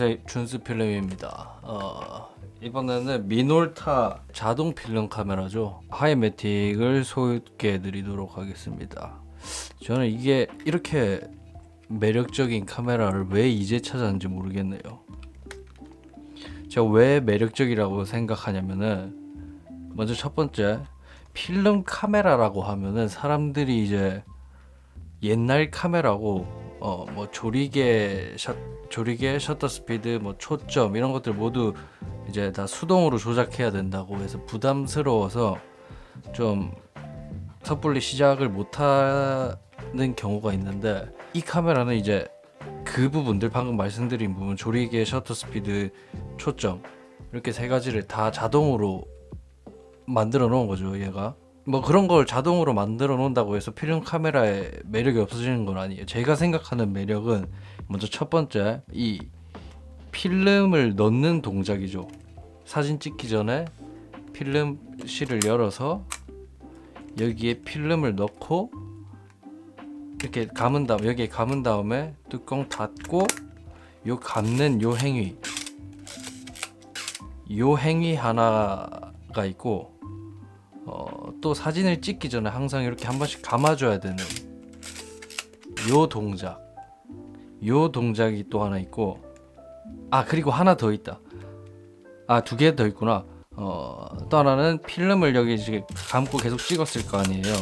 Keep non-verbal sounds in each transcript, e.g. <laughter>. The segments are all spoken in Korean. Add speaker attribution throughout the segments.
Speaker 1: 안녕하세요 준스 필름입니다. 어, 이번에는 미놀타 자동 필름 카메라죠. 하이매틱을 소개해 드리도록 하겠습니다. 저는 이게 이렇게 매력적인 카메라를 왜 이제 찾았는지 모르겠네요. 제가 왜 매력적이라고 생각하냐면은 먼저 첫 번째 필름 카메라라고 하면은 사람들이 이제 옛날 카메라고 어 뭐 조리개 샷 조리개 셔터 스피드 뭐 초점 이런 것들 모두 이제 다 수동으로 조작해야 된다고 해서 부담스러워서 좀 섣불리 시작을 못 하는 경우가 있는데 이 카메라는 이제 그 부분들 방금 말씀드린 부분 조리개 셔터 스피드 초점 이렇게 세 가지를 다 자동으로 만들어 놓은 거죠 얘가 뭐 그런 걸 자동으로 만들어 놓는다고 해서 필름 카메라의 매력이 없어지는 건 아니에요. 제가 생각하는 매력은 먼저 첫 번째 이 필름을 넣는 동작이죠. 사진 찍기 전에 필름실을 열어서 여기에 필름을 넣고 이렇게 감은 다음 여기에 감은 다음에 뚜껑 닫고 요 감는 요 행위. 요 행위 하나가 있고 어, 또 사진을 찍기 전에 항상 이렇게 한 번씩 감아줘야 되는 요 동작. 요 동작이 또 하나 있고 아 그리고 하나 더 있다. 아 두 개 더 있구나. 어, 또 하나는 필름을 여기 이제 감고 계속 찍었을 거 아니에요.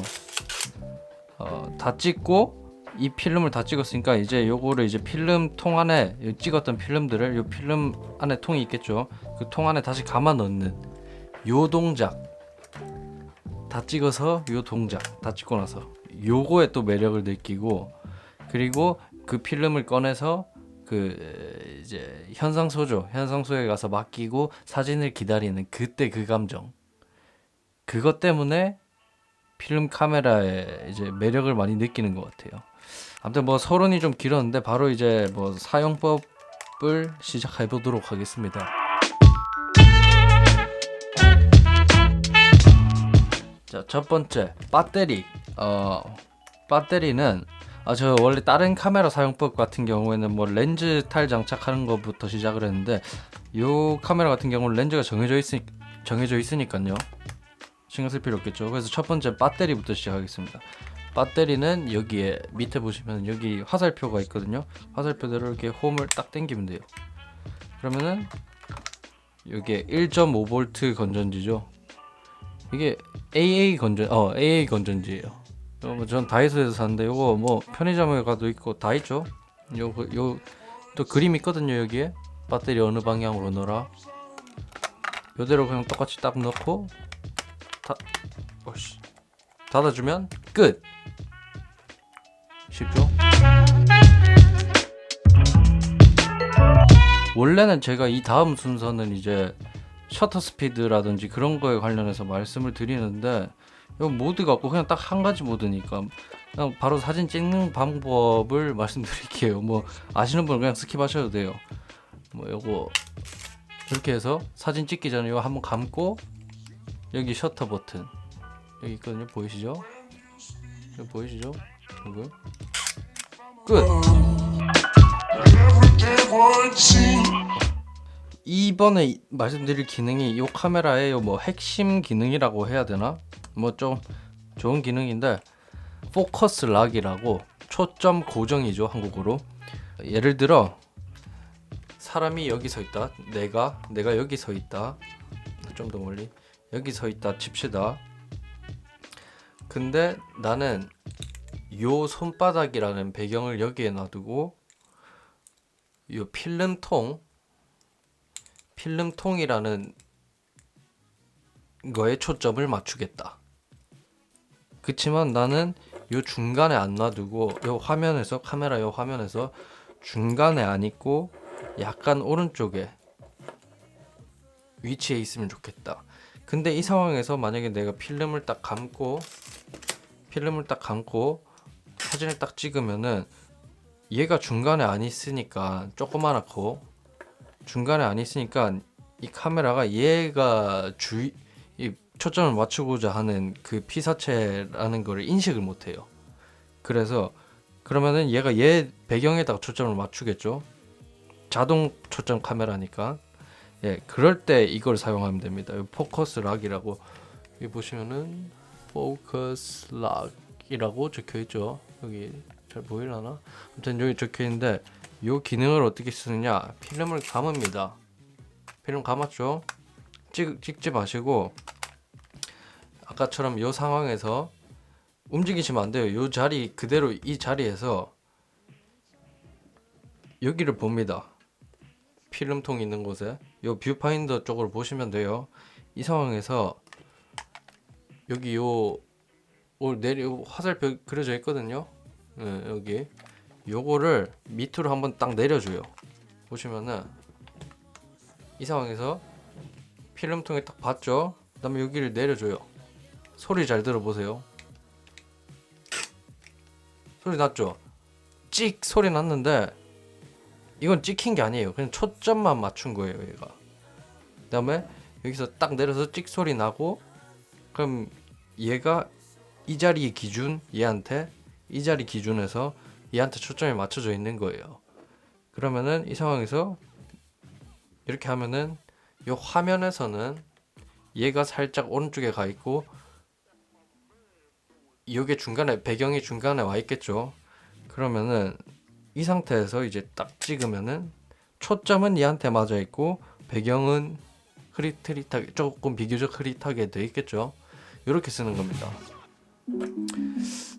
Speaker 1: 어, 다 찍고 이 필름을 다 찍었으니까 이제 요거를 이제 필름 통 안에 요 찍었던 필름들을 요 필름 안에 통이 있겠죠? 그 통 안에 다시 감아 넣는 요 동작 다 찍어서 요 동작 다 찍고 나서 요거에 또 매력을 느끼고 그리고 그 필름을 꺼내서 그 이제 현상소죠 현상소에 가서 맡기고 사진을 기다리는 그때 그 감정 그것 때문에 필름 카메라의 이제 매력을 많이 느끼는 것 같아요. 아무튼 뭐 서론이 좀 길었는데 바로 이제 뭐 사용법을 시작해 보도록 하겠습니다. 자, 첫 번째 배터리. 어, 배터리는 아, 저 원래 다른 카메라 사용법 같은 경우에는 뭐 렌즈 탈 장착하는 것부터 시작을 했는데 요 카메라 같은 경우는 렌즈가 정해져 있으 정해져 있으니까요. 신경 쓸 필요 없겠죠. 그래서 첫 번째 배터리부터 시작하겠습니다. 배터리는 여기에 밑에 보시면 여기 화살표가 있거든요. 화살표대로 이렇게 홈을 딱 당기면 돼요. 그러면은 여기에 1.5V 건전지죠. 이게 AA 건전 어 AA 건전지예요. 어, 뭐전 다이소에서 샀는데 요거 뭐 편의점에 가도 있고 다 있죠. 요거 요또 그림 있거든요 여기에 배터리 어느 방향으로 넣어라. 요대로 그냥 똑같이 딱 넣고 다 어씨 닫아주면 끝. 쉽죠? 원래는 제가 이 다음 순서는 이제 셔터 스피드라든지 그런 거에 관련해서 말씀을 드리는데 이 모드가 없고 그냥 딱 한 가지 모드니까 그냥 바로 사진 찍는 방법을 말씀드릴게요. 뭐 아시는 분은 그냥 스킵하셔도 돼요. 뭐 요거 이렇게 해서 사진 찍기 전에 이거 한번 감고 여기 셔터 버튼 여기 있거든요. 보이시죠? 여기 보이시죠? 이거 끝. 이번에 이- 말씀드릴 기능이 이 카메라의 뭐 핵심 기능이라고 해야 되나? 뭐 좀 좋은 기능인데 포커스 락이라고 초점 고정이죠 한국어로. 예를 들어 사람이 여기 서 있다. 내가 내가 여기 서 있다. 좀 더 멀리 여기 서 있다 칩시다. 근데 나는 요 손바닥이라는 배경을 여기에 놔두고 요 필름통 필름통이라는 거에 초점을 맞추겠다. 그치만 나는 요 중간에 안 놔두고 요 화면에서 카메라 요 화면에서 중간에 안 있고 약간 오른쪽에 위치에 있으면 좋겠다. 근데 이 상황에서 만약에 내가 필름을 딱 감고 필름을 딱 감고 사진을 딱 찍으면은 얘가 중간에 안 있으니까 조그만하고 중간에 안 있으니까 이 카메라가 얘가 주의 이 초점을 맞추고자 하는 그 피사체라는 거를 인식을 못 해요. 그래서 그러면은 얘가 얘 배경에다가 초점을 맞추겠죠. 자동 초점 카메라니까 예 그럴 때 이걸 사용하면 됩니다. 요 포커스 락이라고 여기 보시면은 포커스 락이라고 적혀 있죠. 여기 잘 보이려나? 아무튼 여기 적혀 있는데 요 기능을 어떻게 쓰느냐? 필름을 감읍니다. 필름 감았죠? 찍, 찍지 마시고 아까처럼 요 상황에서 움직이시면 안 돼요. 요 자리 그대로 이 자리에서 여기를 봅니다. 필름통 있는 곳에 요 뷰파인더 쪽으로 보시면 돼요. 이 상황에서 여기 요올 내려 화살표 그려져 있거든요. 네, 여기 요거를 밑으로 한번 딱 내려줘요. 보시면은 이 상황에서 필름통에 딱 봤죠. 그 다음에 여기를 내려줘요. 소리 잘 들어보세요. 소리 났죠? 찍 소리 났는데 이건 찍힌 게 아니에요. 그냥 초점만 맞춘 거예요, 얘가. 그 다음에 여기서 딱 내려서 찍 소리 나고 그럼 얘가 이 자리 기준 얘한테 이 자리 기준에서 얘한테 초점이 맞춰져 있는 거예요. 그러면은 이 상황에서 이렇게 하면은 이 화면에서는 얘가 살짝 오른쪽에 가 있고 이게 중간에 배경이 중간에 와 있겠죠. 그러면은 이 상태에서 이제 딱 찍으면은 초점은 얘한테 맞아 있고 배경은 흐릿흐릿하게 조금 비교적 흐릿하게 돼 있겠죠. 이렇게 쓰는 겁니다.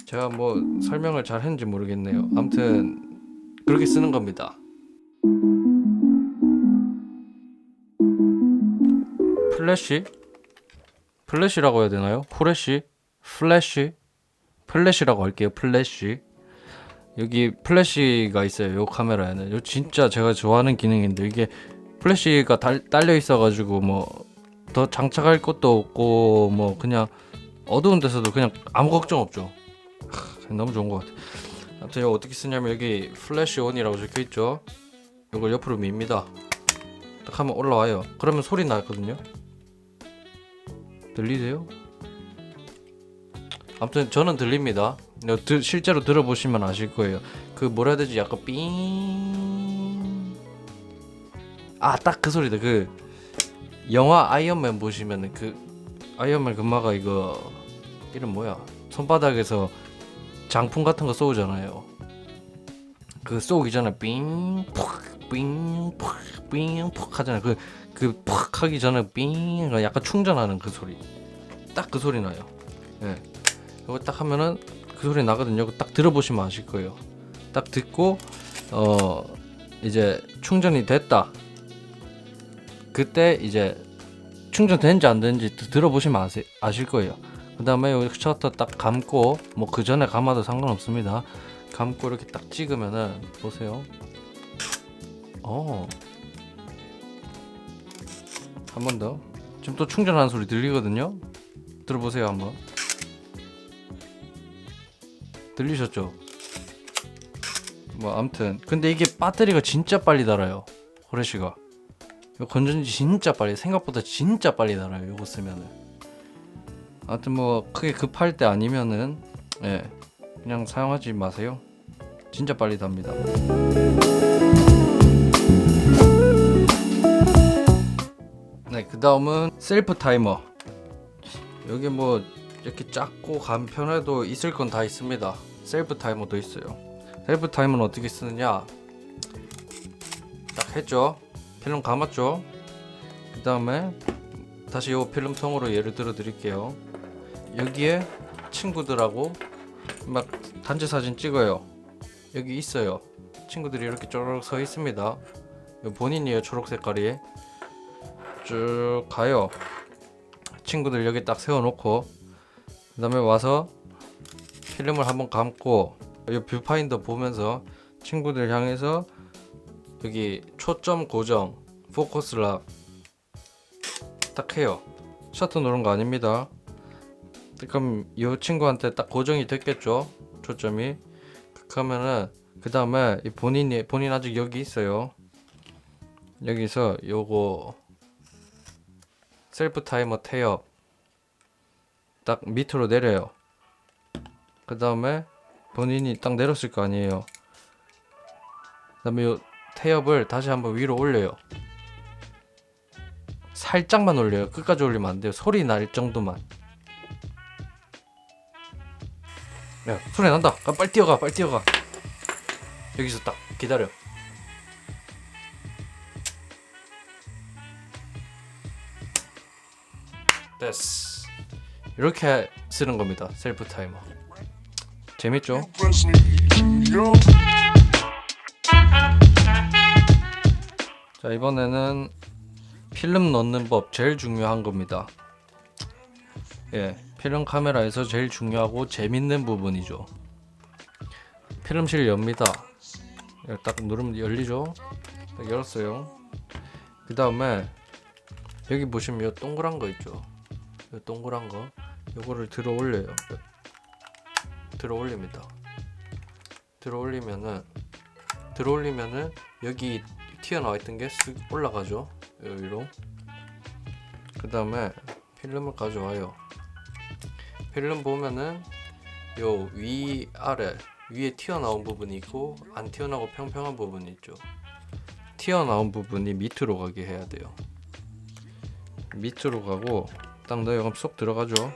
Speaker 1: 제가 뭐 설명을 잘 했는지 모르겠네요. 아무튼 그렇게 쓰는 겁니다. 플래시? 플래시라고 해야 되나요? 후레시? 플래시? 플래시라고 할게요. 플래시. 여기 플래시가 있어요. 요 카메라에는. 요 진짜 제가 좋아하는 기능인데 이게 플래시가 달, 달려 있어가지고 뭐 더 장착할 것도 없고 뭐 그냥 어두운 데서도 그냥 아무 걱정 없죠. 하, 너무 좋은 것 같아. 아무튼 이거 어떻게 쓰냐면 여기 플래시 온이라고 적혀 있죠. 이걸 옆으로 밉니다. 딱 하면 올라와요. 그러면 소리 나거든요. 들리세요? 아무튼 저는 들립니다. 드- 실제로 들어보시면 아실 거예요. 그 뭐라 해야 되지? 약간 삥. 아, 딱 그 소리다. 그 영화 아이언맨 보시면은 그 아이언맨 금마가 이거 이름 뭐야? 손바닥에서 장풍 같은 거 쏘잖아요. 그 쏘기 전에 삥, 푹, 삥, 푹, 삥, 푹 하잖아요. 그, 그, 푹 하기 전에 삥, 약간 충전하는 그 소리. 딱 그 소리 나요. 예. 이거 딱 하면은 그 소리 나거든요. 딱 들어보시면 아실 거예요. 딱 듣고, 어, 이제 충전이 됐다. 그때 이제 충전되는지 안 드- 들어보시면 아시, 아실 거예요. 그 다음에 여기 셔터 딱 감고, 뭐 그 전에 감아도 상관없습니다. 감고 이렇게 딱 찍으면은, 보세요. 어. 한 번 더. 지금 또 충전하는 소리 들리거든요. 들어보세요 한번. 들리셨죠? 뭐 아무튼 근데 이게 배터리가 진짜 빨리 달아요. 호레시가. 건전지 진짜 빨리 생각보다 진짜 빨리 달아요. 이거 쓰면은. 아무튼 뭐 크게 급할 때 아니면은 예 그냥 사용하지 마세요. 진짜 빨리 답니다. 네, 그 다음은 셀프 타이머. 여기 뭐 이렇게 작고 간편해도 있을 건 다 있습니다. 셀프 타이머도 있어요. 셀프 타이머는 어떻게 쓰느냐? 딱 했죠. 필름 감았죠. 그 다음에 다시 요 필름통으로 예를 들어 드릴게요. 여기에 친구들하고 막 단체 사진 찍어요. 여기 있어요. 친구들이 이렇게 쪼르륵 서 있습니다. 요 본인이에요 초록 색깔이. 쭉 가요. 친구들 여기 딱 세워놓고 그 다음에 와서 필름을 한번 감고 이 뷰파인더 보면서 친구들 향해서 여기 초점 고정 포커스 락딱 해요 셔터 누른 거 아닙니다 그럼 이 친구한테 딱 고정이 됐겠죠 초점이 그러면은 그 다음에 본인이 본인 아직 여기 있어요 여기서 요거 셀프 타이머 태엽 딱 밑으로 내려요. 그 다음에 본인이 딱 내렸을 거 아니에요. 그 다음에 요 태엽을 다시 한번 위로 올려요. 살짝만 올려요. 끝까지 올리면 안 돼요. 소리 날 정도만. 야, 소리 난다. 가, 빨리 뛰어가, 빨리 뛰어가. 여기서 딱 기다려. 됐어. 이렇게 쓰는 겁니다. 셀프 타이머. 재밌죠? 자 이번에는 필름 넣는 법 제일 중요한 겁니다. 예, 필름 카메라에서 제일 중요하고 재밌는 부분이죠. 필름실 엽니다. 이거 딱 누르면 열리죠. 딱 열었어요. 그 다음에 여기 보시면 이 동그란 거 있죠. 이 동그란 거, 요거를 들어 올려요. 들어 올립니다. 들어 올리면은 들어 올리면은 여기 튀어나와 있던 게쓱 올라가죠 여기로 그 다음에 필름을 가져와요 필름 보면은 요 위 아래 위에 튀어나온 부분이 있고 안 튀어나오고 평평한 부분이 있죠. 튀어나온 부분이 밑으로 가게 해야 돼요. 밑으로 가고 딱 넣어요. 쏙 들어가죠.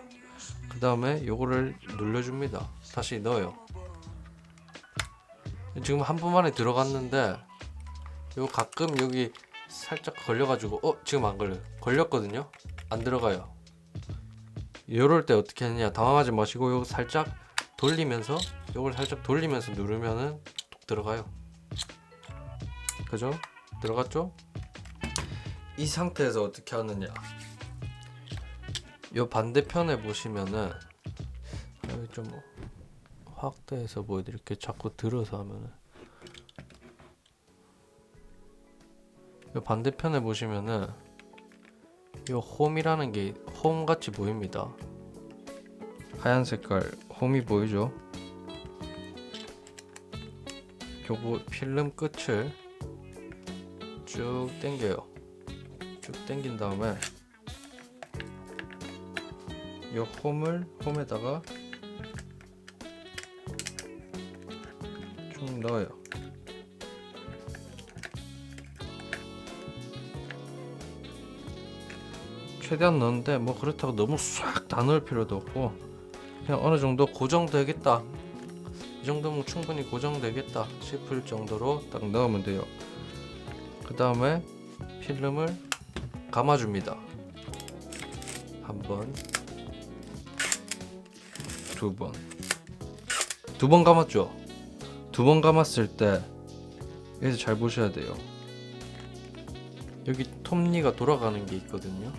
Speaker 1: 그 다음에 요거를 눌러줍니다. 다시 넣어요. 지금 한 번 만에 들어갔는데 요 가끔 여기 살짝 걸려가지고 어 지금 안 걸려 걸렸거든요. 안 들어가요 요럴 때 어떻게 하느냐. 당황하지 마시고 요 살짝 돌리면서 요걸 살짝 돌리면서 누르면은 톡 들어가요. 그죠? 들어갔죠? 이 상태에서 어떻게 하느냐. 요 반대편에 보시면은 아, 여기 좀 확대해서 보여드릴게요. 자꾸 들어서 하면은. 이 반대편에 보시면은 이 홈이라는 게 홈 같이 보입니다. 하얀 색깔 홈이 보이죠? 요거 필름 끝을 쭉 당겨요. 쭉 당긴 다음에 이 홈을 홈에다가 쭉 넣어요. 최대한 넣는데 뭐 그렇다고 너무 싹 다 넣을 필요도 없고 그냥 어느 정도 고정되겠다. 이 정도면 충분히 고정되겠다 싶을 정도로 딱 넣으면 돼요. 그 다음에 필름을 감아줍니다. 한번 두번 두 번 감았죠? 두 번 감았을 때 여기서 잘 보셔야 돼요. 여기 톱니가 돌아가는 게 있거든요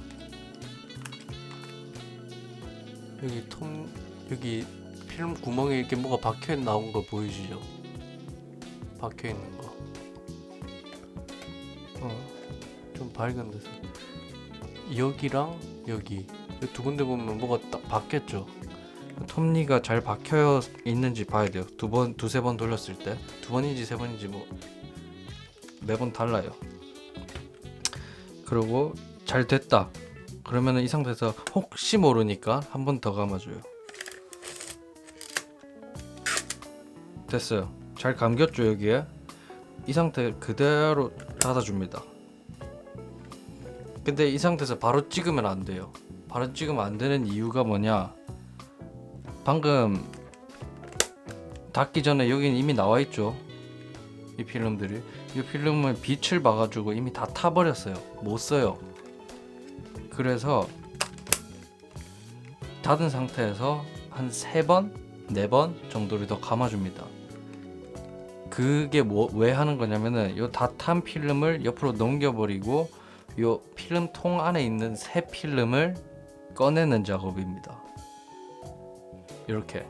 Speaker 1: 여기 통 여기 필름 구멍에 이렇게 뭐가 박혀 나온 거 보이시죠? 박혀 있는 거. 어, 좀 발견돼서 여기랑 여기 이두 군데 보면 뭐가 딱 박혔죠. 톱니가 잘 박혀 있는지 봐야 돼요. 두 번, 두세 번 돌렸을 때 두 번인지 세 번인지 뭐 매번 달라요. 그리고 잘 됐다. 그러면은 이 상태에서 혹시 모르니까 한 번 더 감아줘요. 됐어요. 잘 감겼죠 여기에. 이 상태 그대로 닫아줍니다. 근데 이 상태에서 바로 찍으면 안 돼요. 바로 찍으면 안 되는 이유가 뭐냐? 방금 닫기 전에 여기는 이미 나와 있죠. 이 필름들이 이 필름을 빛을 봐가지고 이미 다 타버렸어요. 못 써요. 그래서 닫은 상태에서 한 세 번, 네 번 정도를 더 감아줍니다. 그게 뭐 왜 하는 거냐면은 요 다탄 필름을 옆으로 넘겨버리고 요 필름 통 안에 있는 새 필름을 꺼내는 작업입니다. 이렇게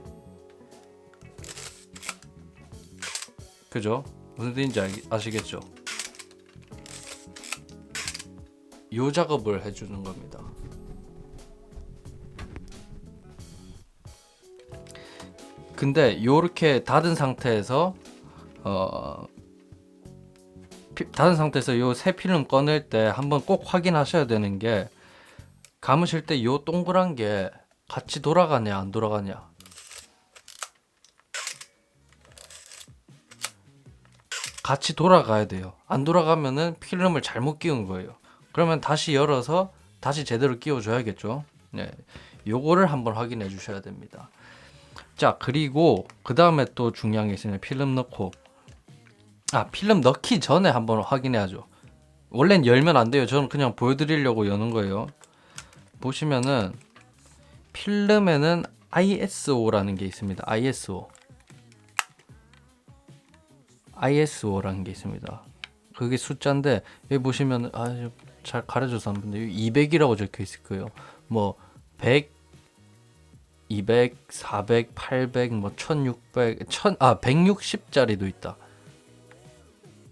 Speaker 1: 그죠? 무슨 뜻인지 알- 아시겠죠? 요 작업을 해주는 겁니다. 근데 요렇게 닫은 상태에서 어 피- 닫은 상태에서 요 새 필름 꺼낼 때 한번 꼭 확인하셔야 되는 게 감으실 때 요 동그란 게 같이 돌아가냐 안 돌아가냐 같이 돌아가야 돼요. 안 돌아가면은 필름을 잘못 끼운 거예요. 그러면 다시 열어서 다시 제대로 끼워줘야겠죠. 네, 요거를 한번 확인해 주셔야 됩니다. 자 그리고 그 다음에 또 중요한 게 있습니다. 필름 넣고 아 필름 넣기 전에 한번 확인해야죠. 원래는 열면 안 돼요. 저는 그냥 보여드리려고 여는 거예요. 보시면은 필름에는 ISO라는 게 있습니다. ISO. ISO라는 게 있습니다. 그게 숫자인데 여기 보시면 아 잘 가려줘서 안 여기 200이라고 적혀 있을 거예요. 뭐 100, 200, 400, 800, 뭐 1600, 1000, 아 160짜리도 있다.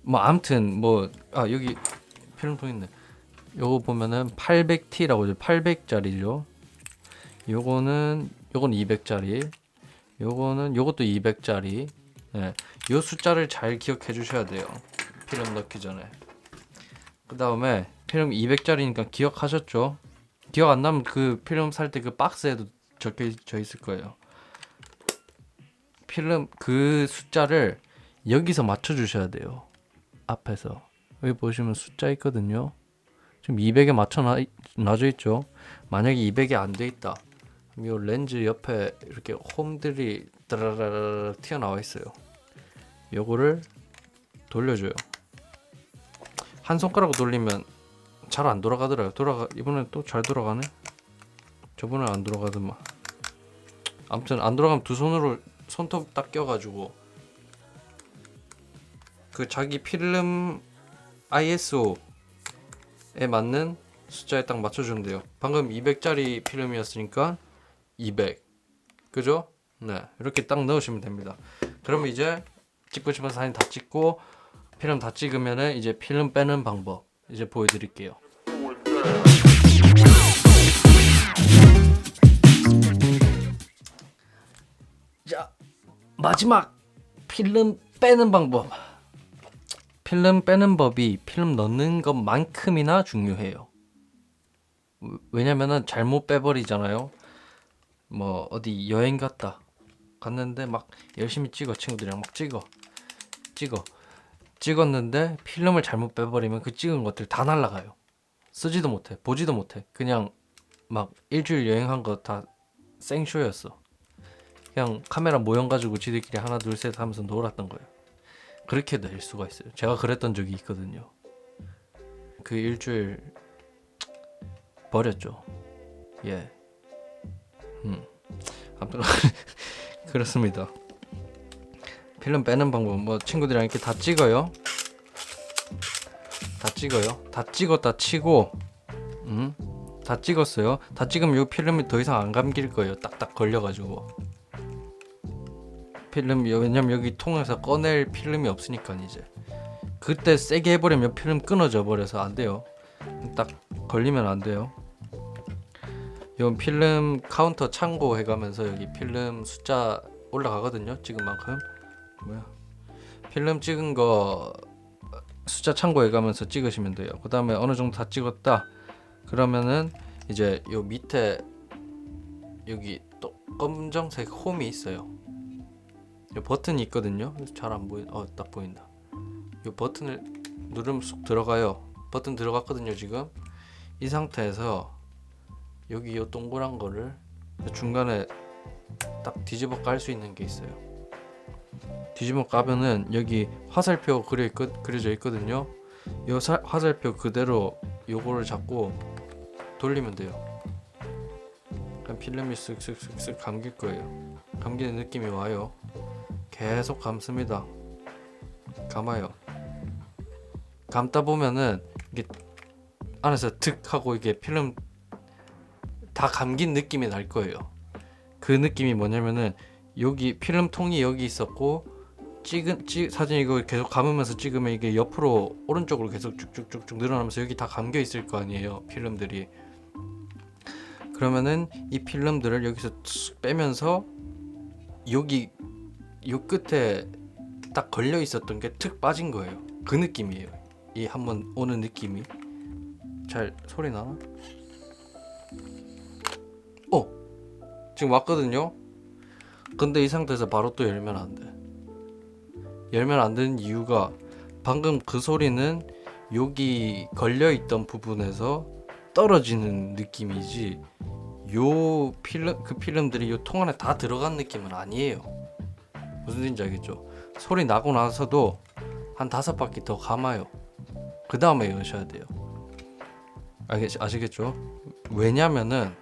Speaker 1: 뭐 아무튼 뭐 아 여기 필름통 있네. 요거 보면은 800T라고 800짜리죠. 요거는 요건 200짜리. 요거는 요것도 200짜리. 네. 요 숫자를 잘 기억해 주셔야 돼요. 필름 넣기 전에. 그 다음에 필름 200짜리니까 기억하셨죠? 기억 안 나면 그 필름 살 때 그 박스에도 적혀져 있을 거예요. 필름 그 숫자를 여기서 맞춰 주셔야 돼요. 앞에서. 여기 보시면 숫자 있거든요. 지금 200에 맞춰 놔, 놔져 있죠. 만약에 200이 안 돼 있다. 이 렌즈 옆에 이렇게 홈들이 따라라라 튀어나와 있어요. 요거를 돌려줘요. 한 손가락으로 돌리면 잘 안 돌아가더라고요. 돌아가 이번엔 또 잘 돌아가네. 저번에 안 돌아가더만. 아무튼 안 돌아가면 두 손으로 손톱 딱 껴가지고 그 자기 필름 ISO에 맞는 숫자에 딱 맞춰주면 돼요. 방금 200짜리 필름이었으니까 200. 그죠? 네. 이렇게 딱 넣으시면 됩니다. 그러면 이제 찍고 싶은 사진 다 찍고 필름 다 찍으면은 이제 필름 빼는 방법 이제 보여드릴게요. 자 마지막 필름 빼는 방법. 필름 빼는 법이 필름 넣는 것만큼이나 중요해요. 왜- 왜냐면은 잘못 빼버리잖아요. 뭐 어디 여행 갔다 갔는데 막 열심히 찍어 친구들이랑 막 찍어 찍어 찍었는데 필름을 잘못 빼버리면 그 찍은 것들 다 날라가요. 쓰지도 못해 보지도 못해 그냥 막 일주일 여행한 거 다 생쇼였어. 그냥 카메라 모형 가지고 지들끼리 하나 둘 셋 하면서 놀았던 거예요. 그렇게 될 수가 있어요. 제가 그랬던 적이 있거든요. 그 일주일 버렸죠. 예. 음. 아무튼 <laughs> 그렇습니다. 필름 빼는 방법 뭐 친구들이랑 이렇게 다 찍어요. 다 찍어요. 다 찍었다 치고 음. 다 찍었어요. 다 찍으면 이 필름이 더 이상 안 감길 거예요. 딱딱 걸려 가지고. 필름 왜냐면 여기 통에서 꺼낼 필름이 없으니까 이제 그때 세게 해버리면 필름 끊어져 버려서 안 돼요. 딱 걸리면 안 돼요. 이건 필름 카운터 참고 해가면서 여기 필름 숫자 올라가거든요. 찍은 만큼 뭐야? 필름 찍은 거 숫자 참고해 가면서 찍으시면 돼요. 그 다음에 어느 정도 다 찍었다. 그러면은 이제 요 밑에 여기 또 검정색 홈이 있어요. 요 버튼이 있거든요. 잘 안 보이. 어, 딱 보인다. 요 버튼을 누르면 쑥 들어가요. 버튼 들어갔거든요, 지금. 이 상태에서 여기 요 동그란 거를 중간에 딱 뒤집어 깔 수 있는 게 있어요. 뒤집어 까면은 여기 화살표 그려 있, 그려져 있거든요. 요 사, 화살표 그대로 요거를 잡고 돌리면 돼요. 그럼 필름이 쓱쓱쓱쓱 감길 거예요. 감기는 느낌이 와요. 계속 감습니다. 감아요. 감다 보면은 이게 안에서 득 하고 이게 필름 다 감긴 느낌이 날 거예요. 그 느낌이 뭐냐면은 여기 필름통이 여기 있었고 찍은 찍 사진 이거 계속 감으면서 찍으면 이게 옆으로 오른쪽으로 계속 쭉쭉쭉쭉 늘어나면서 여기 다 감겨 있을 거 아니에요 필름들이. 그러면은 이 필름들을 여기서 쑥 빼면서 여기 요 끝에 딱 걸려 있었던 게 툭 빠진 거예요. 그 느낌이에요. 이 한번 오는 느낌이. 잘 소리 나나? 어! 지금 왔거든요? 근데 이 상태에서 바로 또 열면 안 돼. 열면 안 되는 이유가 방금 그 소리는 여기 걸려 있던 부분에서 떨어지는 느낌이지 요 필름 그 필름들이 요 통 안에 다 들어간 느낌은 아니에요. 무슨 뜻인지 알겠죠? 소리 나고 나서도 한 다섯 바퀴 더 감아요. 그 다음에 여셔야 돼요. 알겠 아시겠죠? 왜냐면은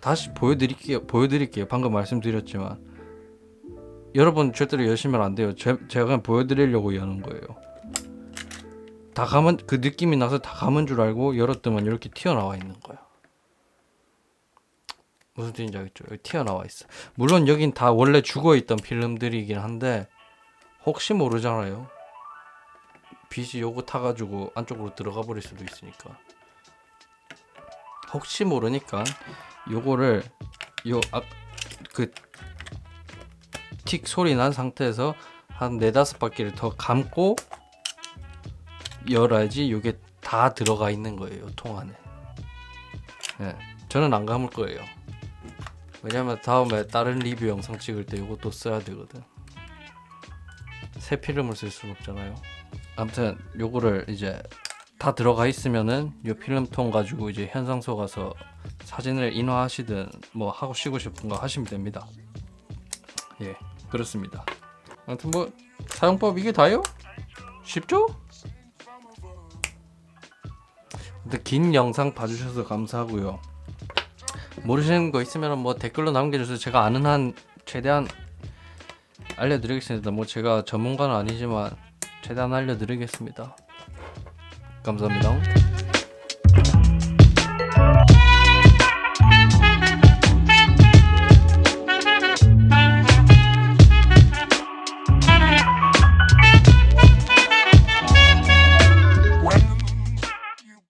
Speaker 1: 다시 보여드릴게요. 보여드릴게요. 방금 말씀드렸지만 여러분 절대로 여시면 안 돼요. 제, 제가 그냥 보여드리려고 여는 거예요. 다 감은 그 느낌이 나서 다 감은 줄 알고 열었더만 이렇게 튀어나와 있는 거야. 무슨 뜻인지 알겠죠? 여기 튀어나와 있어. 물론 여긴 다 원래 죽어 있던 필름들이긴 한데 혹시 모르잖아요. 빛이 요거 타가지고 안쪽으로 들어가 버릴 수도 있으니까. 혹시 모르니까 요거를 요 앞 그 틱 소리 난 상태에서 한 네다섯 바퀴를 더 감고 열어야지 요게 다 들어가 있는 거예요 통 안에. 예, 저는 안 감을 거예요. 왜냐면 다음에 다른 리뷰 영상 찍을 때 요것도 써야 되거든. 새 필름을 쓸 수는 없잖아요. 아무튼 요거를 이제 다 들어가 있으면은 요 필름통 가지고 이제 현상소 가서 사진을 인화하시든 뭐 하고 쉬고 싶은 거 하시면 됩니다. 예 그렇습니다. 아무튼 뭐 사용법 이게 다요? 쉽죠? 근데 긴 영상 봐주셔서 감사하고요. 모르시는 거 있으면 뭐 댓글로 남겨주세요. 제가 아는 한 최대한 알려드리겠습니다. 뭐 제가 전문가는 아니지만 최대한 알려드리겠습니다. 감사합니다